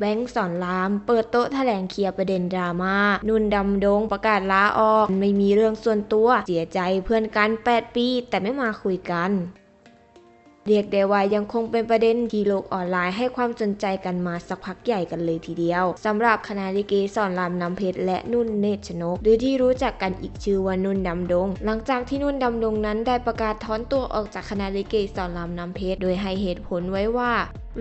แบงค์สอนราม เปิดโต๊ะแถลงเคลียร์ประเด็นดราม่านุ่นดำดงประกาศลาออก ไม่มีเรื่องส่วนตัว เสียใจเพื่อนกัน 8 ปี แต่ไม่มาคุยกัน เรียกได้ว่ายังคงเป็นประเด็นที่โลกออนไลน์ให้ความสนใจกันมาสักพักใหญ่กันเลยทีเดียวสำหรับคณะลิเกสอนรามน้ำเพชรและนุ่นเนตรชนก หรือที่รู้จักกันอีกชื่อว่านุ่นดำดง หลังจากที่นุ่นดำดงนั้นได้ประกาศถอนตัวออกจากคณะลิเกสอนรามน้ำเพชรโดยให้เหตุผลไว้ว่า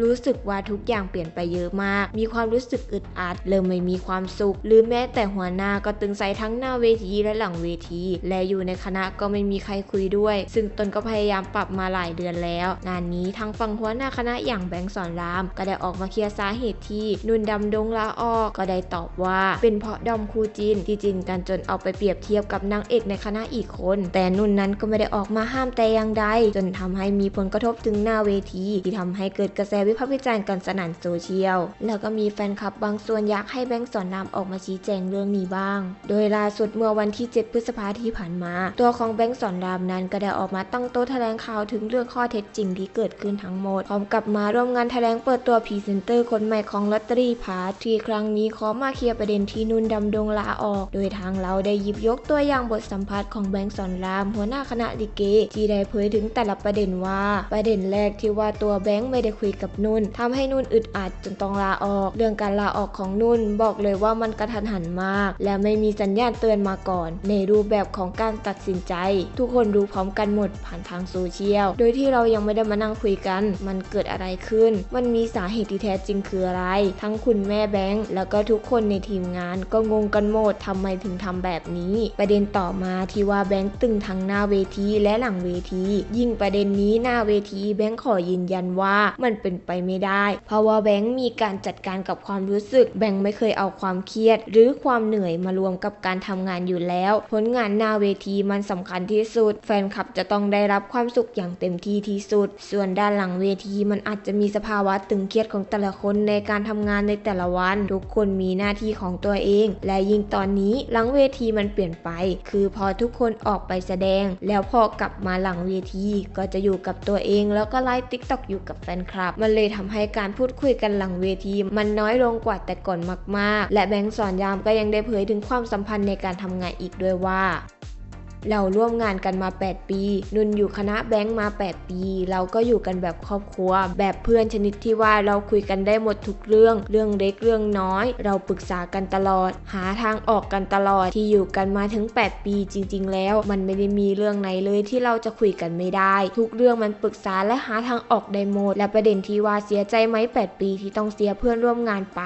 รู้สึกว่าทุกอย่างเปลี่ยนไปเยอะมาก มีความรู้สึกอึดอัด เริ่มไม่มีความสุข หรือแม้แต่หัวหน้าก็ตึงใสทั้งหน้าเวทีและหลังเวที และอยู่ในคณะก็ไม่มีใครคุยด้วย ซึ่งตนก็พยายามปรับมาหลายเดือนแล้ว งานนี้ทางฝั่งหัวหน้าคณะอย่างแบงค์สอนราม ก็ได้ออกมาเคลียร์สาเหตุที่นุ่นดำดงลาออก ก็ได้ตอบว่า เป็นเพราะดอมคูจินที่จินกันจนเอาไปเปรียบเทียบกับนางเอกในคณะอีกคน แต่นุ่นนั้นก็ไม่ได้ออกมาห้ามแต่อย่างใดจนทำให้มีผลกระทบถึงหน้าเวทีที่ทำให้เกิดกระแสวิพากษ์วิจารณ์กันสนั่นโซเชียล แล้วก็มีแฟนคลับบางส่วนอยากให้แบงค์สอนรามออกมาชี้แจงเรื่องนี้บ้าง โดยล่าสุดเมื่อวันที่ 7 พฤษภาที่ผ่านมา ตัวของแบงค์สอนรามนั้นก็ได้ออกมาตั้งโต๊ะแถลงข่าวถึงเรื่องข้อเท็จจริงที่เกิดขึ้นทั้งหมด พร้อมกับมาร่วมงานแถลงเปิดตัวพรีเซนเตอร์คนใหม่ของลอตเตอรี่พาร์ทที่ครั้งนี้ขอมาเคลียร์ประเด็นที่นุ่นดำดงลาออก โดยทางเราได้หยิบยกตัวอย่างบทสัมภาษณ์ของแบงค์สอนราม หัวหน้าคณะลิเก ที่ได้เผยถึงแต่ละประเด็นว่า ประเด็นแรกที่ว่าตัวแบงค์ไม่ได้คุยกับนุ่นทำให้นุ่นอึดอัดจนต้องลาออก เรื่องการลาออกของนุ่นบอกเลยว่ามันกระทันหันมาก และไม่มีสัญญาณเตือนมาก่อน ในรูปแบบของการตัดสินใจ ทุกคนรู้พร้อมกันหมดผ่านทางโซเชียล โดยที่เรายังไม่ได้มานั่งคุยกัน มันเกิดอะไรขึ้น มันมีสาเหตุที่แท้จริงคืออะไร ทั้งคุณแม่แบงค์แล้วก็ทุกคนในทีมงานก็งงกันหมดทำไมถึงทำแบบนี้ ประเด็นต่อมาที่ว่าแบงค์ตึงทั้งหน้าเวทีและหลังเวที ยิ่งประเด็นนี้หน้าเวทีแบงค์ขอยืนยันว่ามันเป็นไปไม่ได้ เพราะว่าแบงค์มีการจัดการกับความรู้สึก แบงค์ไม่เคยเอาความเครียด หรือความเหนื่อยมารวมกับการทำงานอยู่แล้ว ผลงานหน้าเวทีมันสำคัญที่สุด แฟนคลับจะต้องได้รับความสุขอย่างเต็มที่ที่สุด ส่วนด้านหลังเวทีมันอาจจะมีสภาวะตึงเครียดของแต่ละคนในการทำงานในแต่ละวัน ทุกคนมีหน้าที่ของตัวเอง และยิ่งตอนนี้หลังเวทีมันเปลี่ยนไป คือพอทุกคนออกไปแสดง แล้วพอกลับมาหลังเวทีก็จะอยู่กับตัวเองแล้วก็ไลฟ์ติ๊กต็อกอยู่กับแฟนคลับมันเลยทำให้การพูดคุยกันหลังเวทีมันน้อยลงกว่าแต่ก่อนมาก ๆ และแบงค์สอนยามก็ยังได้เผยถึงความสัมพันธ์ในการทำงานอีกด้วยว่า เราร่วมงานกันมา 8 ปี นุ่นอยู่คณะแบงค์มา 8 ปี เราก็อยู่กันแบบครอบครัว แบบเพื่อนชนิดที่ว่าเราคุยกันได้หมดทุกเรื่อง เรื่องเล็กเรื่องน้อย เราปรึกษากันตลอด หาทางออกกันตลอดที่อยู่กันมาถึง 8 ปีจริง ๆ แล้ว มันไม่ได้มีเรื่องไหนเลยที่เราจะคุยกันไม่ได้ ทุกเรื่องมันปรึกษาและหาทางออกได้หมด และประเด็นที่ว่าเสียใจไหม8 ปีที่ต้องเสียเพื่อนร่วมงานไป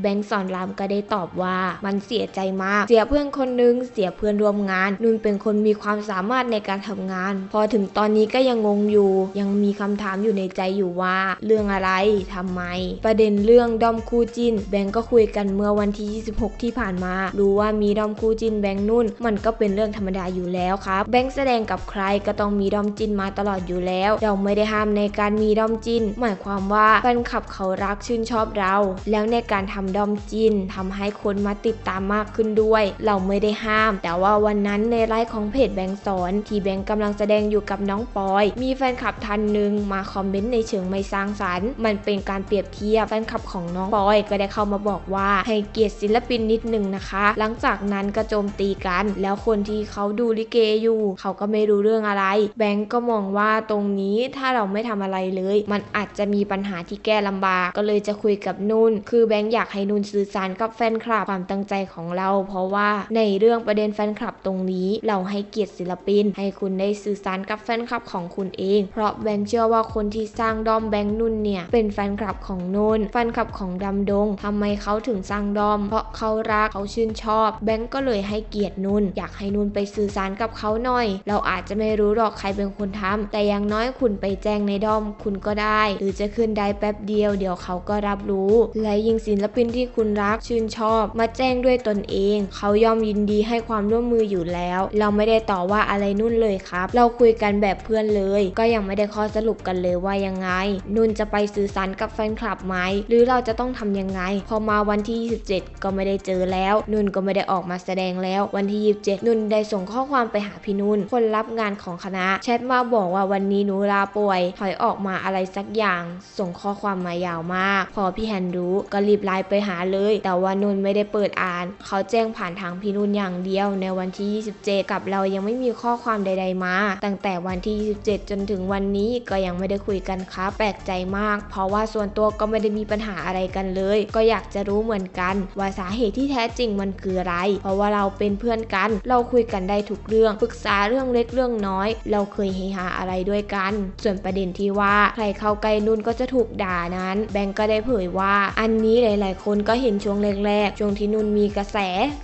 แบงค์สอนรามก็ได้ตอบว่า มันเสียใจมาก เสียเพื่อนคนนึง เสียเพื่อนร่วมงาน นุ่นเป็นคนนมีความสามารถในการทำงาน พอถึงตอนนี้ก็ยังงงอยู่ ยังมีคำถามอยู่ในใจอยู่ว่า เรื่องอะไรทำไม ประเด็นเรื่องดอมคู่จินแบงก์ก็คุยกันเมื่อวันที่ 26 ที่ผ่านมา รู้ว่ามีดอมคู่จินแบงก์นุ่น มันก็เป็นเรื่องธรรมดาอยู่แล้วครับ แบงก์แสดงกับใครก็ต้องมีดอมจินมาตลอดอยู่แล้ว เราไม่ได้ห้ามในการมีดอมจินหมายความว่าแฟนคลับเขารักชื่นชอบเรา แล้วในการทำดอมจินทำให้คนมาติดตามมากขึ้นด้วย เราไม่ได้ห้าม แต่ว่าวันนั้นในไลฟ์ของของเพจแบงก์สอนที่แบงก์กำลังแสดงอยู่กับน้องปอย มีแฟนคลับท่านหนึ่งมาคอมเมนต์ในเชิงไม่สร้างสรรค์ มันเป็นการเปรียบเทียบแฟนคลับของน้องปอยก็ได้เข้ามาบอกว่าให้เกียรติศิลปินนิดหนึ่งนะคะ หลังจากนั้นก็โจมตีกัน แล้วคนที่เขาดูลิเกอยู่ เขาก็ไม่รู้เรื่องอะไร แบงก์ก็มองว่าตรงนี้ถ้าเราไม่ทำอะไรเลย มันอาจจะมีปัญหาที่แก้ลำบาก ก็เลยจะคุยกับนุ่น คือแบงก์อยากให้นุ่นสื่อสารกับแฟนคลับความตั้งใจของเรา เพราะว่าในเรื่องประเด็นแฟนคลับตรงนี้เราให้เกียรติศิลปิน ให้คุณได้สื่อสารกับแฟนคลับของคุณเอง เพราะแบงค์เชื่อว่าคนที่สร้างดอมแบงค์นุ่นเนี่ย เป็นแฟนคลับของนุ่นแฟนคลับของดำดงทำไมเขาถึงสร้างดอม เพราะเขารักเขาชื่นชอบ แบงค์ก็เลยให้เกียรตินุ่น อยากให้นุ่นไปสื่อสารกับเขาหน่อย เราอาจจะไม่รู้หรอกใครเป็นคนทำแต่อย่างน้อยคุณไปแจ้งในดอมคุณก็ได้ หรือจะขึ้นได้แป๊บเดียวเดี๋ยวเขาก็รับรู้ และยิ่งศิลปินที่คุณรักชื่นชอบ มาแจ้งด้วยตนเอง เขายอมยินดีให้ความร่วมมืออยู่แล้ว เราไม่ได้ต่อว่าอะไรนุ่นเลยครับ เราคุยกันแบบเพื่อนเลย ก็ยังไม่ได้ข้อสรุปกันเลยว่ายังไง นุ่นจะไปสื่อสารกับแฟนคลับไหมหรือเราจะต้องทำยังไง พอมาวันที่ 27 ก็ไม่ได้เจอแล้ว นุ่นก็ไม่ได้ออกมาแสดงแล้ว วันที่ 27 นุ่นได้ส่งข้อความไปหาพี่นุ่น คนรับงานของคณะแชทมาบอกว่าวันนี้หนูลาป่วย ถอยออกมาอะไรสักอย่าง ส่งข้อความมายาวมาก พอพี่แฮนรู้ก็รีบไลน์ไปหาเลย แต่ว่านุ่นไม่ได้เปิดอ่าน เขาแจ้งผ่านทางพี่นุ่นอย่างเดียวในวันที่ 27 กับเรายังไม่มีข้อความใด ๆ มา ตั้งแต่วันที่ 27 จนถึงวันนี้ก็ยังไม่ได้คุยกันครับแปลกใจมาก เพราะว่าส่วนตัวก็ไม่ได้มีปัญหาอะไรกันเลย ก็อยากจะรู้เหมือนกัน ว่าสาเหตุที่แท้จริงมันคืออะไร เพราะว่าเราเป็นเพื่อนกัน เราคุยกันได้ทุกเรื่องปรึกษาเรื่องเล็กเรื่องน้อย เราเคยเฮฮาอะไรด้วยกัน ส่วนประเด็นที่ว่าใครเข้าใกล้นุ่นก็จะถูกด่านั้น แบงก์ก็ได้เผยว่า อันนี้หลาย ๆ คนก็เห็นช่วงแรก ๆ ช่วงที่นุ่นมีกระแส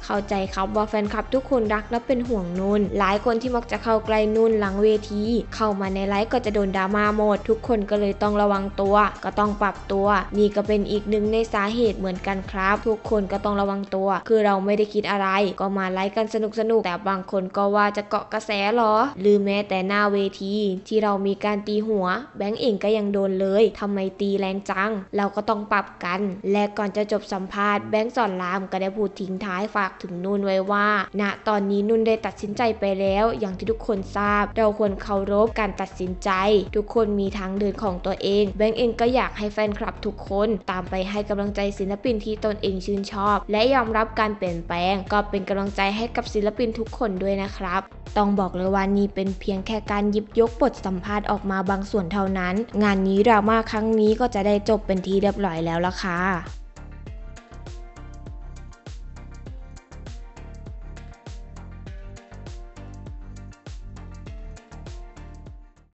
เข้าใจครับว่าแฟนคลับทุกคนรักและเป็นห่วงนุ่นหลายคนที่มักจะเข้าใกล้นุ่นหลังเวที เข้ามาในไลฟ์ก็จะโดนดราม่าหมด ทุกคนก็เลยต้องระวังตัว ก็ต้องปรับตัว นี่ก็เป็นอีกหนึ่งในสาเหตุเหมือนกันครับ ทุกคนก็ต้องระวังตัว คือเราไม่ได้คิดอะไร ก็มาไลฟ์กันสนุกๆแต่บางคนก็ว่าจะเกาะกระแสหรอ หรือแม้แต่หน้าเวที ที่เรามีการตีหัว แบงก์เองก็ยังโดนเลยทำไมตีแรงจัง เราก็ต้องปรับกัน และก่อนจะจบสัมภาษณ์แบงก์สอนรามก็ได้พูดทิ้งท้ายฝากถึงนุ่นไว้ว่า ณตอนนี้นุ่นได้ตัดสินใจไปแล้วอย่างที่ทุกคนทราบ เราควรเคารพการตัดสินใจ ทุกคนมีทางเดินของตัวเอง แบงก์เองก็อยากให้แฟนคลับทุกคนตามไปให้กำลังใจศิลปินที่ตนเองชื่นชอบ และยอมรับการเปลี่ยนแปลง ก็เป็นกำลังใจให้กับศิลปินทุกคนด้วยนะครับ ต้องบอกเลยว่านี่เป็นเพียงแค่การหยิบยกบทสัมภาษณ์ออกมาบางส่วนเท่านั้น งานนี้ดราม่าครั้งนี้ก็จะได้จบเป็นที่เรียบร้อยแล้วล่ะค่ะ